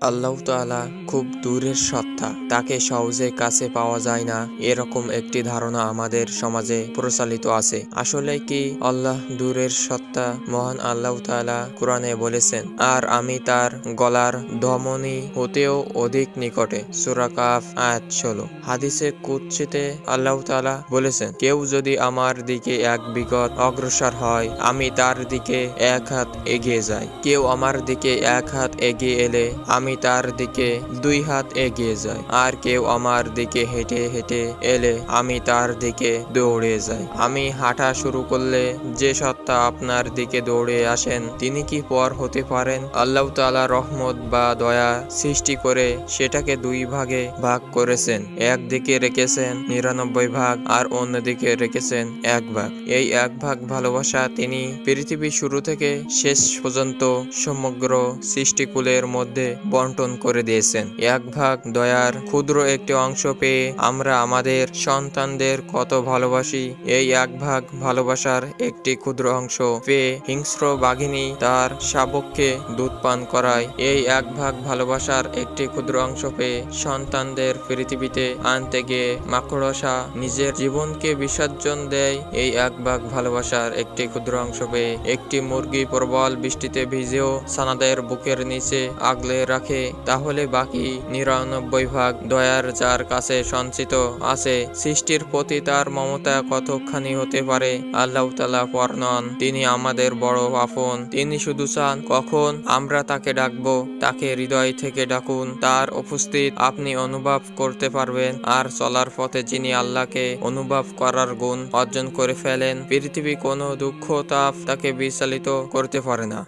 আল্লাহ তাআলা খুব দূরের সত্তা। তাকে সহজে কাছে পাওয়া যায় না। এরকম একটি ধারণা আমাদের সমাজে প্রচলিত আছে। আসলে কি আল্লাহ দূরের সত্তা? মহান আল্লাহ তাআলা কোরআনে বলেছেন, আর আমি তার গলার ধমনী হতেও অধিক নিকটে। সূরা কাফ, আয়াত ষোলো। হাদিসে কুৎসিতে আল্লাহ তাআলা বলেছেন, কেউ যদি আমার দিকে এক বিগত অগ্রসর হয়, আমি তার দিকে এক হাত এগিয়ে যাই। কেউ আমার দিকে এক হাত এগিয়ে এলে আমি তার দিকে দুই হাত এগিয়ে যাই, আর কেউ আমার দিকে হেঁটে হেঁটে এলে আমি তার দিকে দৌড়ে যাই। আমি হাঁটা শুরু করলে যে সত্তা আপনার দিকে দৌড়ে আসেন, তিনি কি পর হতে পারেন? আল্লাহ তাআলা রহমত বা দয়া সৃষ্টি করে সেটাকে দুই ভাগে ভাগ করেছেন। একদিকে রেখেছেন নিরানব্বই ভাগ, আর অন্যদিকে রেখেছেন এক ভাগ। এই এক ভাগ ভালোবাসা তিনি পৃথিবী শুরু থেকে শেষ পর্যন্ত সমগ্র সৃষ্টিকুলের মধ্যে বন্টন করে দিয়েছেন। এক ভাগ দয়ার ক্ষুদ্র একটি অংশ পেয়ে আমরা আমাদের সন্তানদের কত ভালোবাসি, এই এক ভাগ ভালোবাসার একটি ক্ষুদ্র অংশ পেয়ে হিংস্র বাঘিনী তার শাবককে দুধ পান করায়। এই এক ভাগ ভালোবাসার একটি ক্ষুদ্র অংশ পেয়ে সন্তানদের পৃথিবীতে আনতে গিয়ে মাকড়সা নিজের জীবনকে বিসর্জন দেয়। এই এক ভাগ ভালোবাসার একটি ক্ষুদ্র অংশ পেয়ে একটি মুরগি প্রবল বৃষ্টিতে ভিজেও সানাদের বুকের নিচে আগলে রাখে। তাহলে বাকি নিরানব্বই ভাগ দয়ার যার কাছে সঞ্চিত আছে, সৃষ্টির প্রতি তার মমতা কতখানি হতে পারে? আল্লাহ তালা পর্ণন তিনি আমাদের বড় আপন, তিনি শুধু চান কখন আমরা তাকে ডাকবো, তাকে হৃদয় থেকে ডাকুন, তার উপস্থিত আপনি অনুভব করতে পারবেন, আর চলার পথে যিনি আল্লাহকে অনুভব করার গুণ অর্জন করে ফেলেন, পৃথিবী কোনো দুঃখ তাপ তাকে বিচলিত করতে পারে না।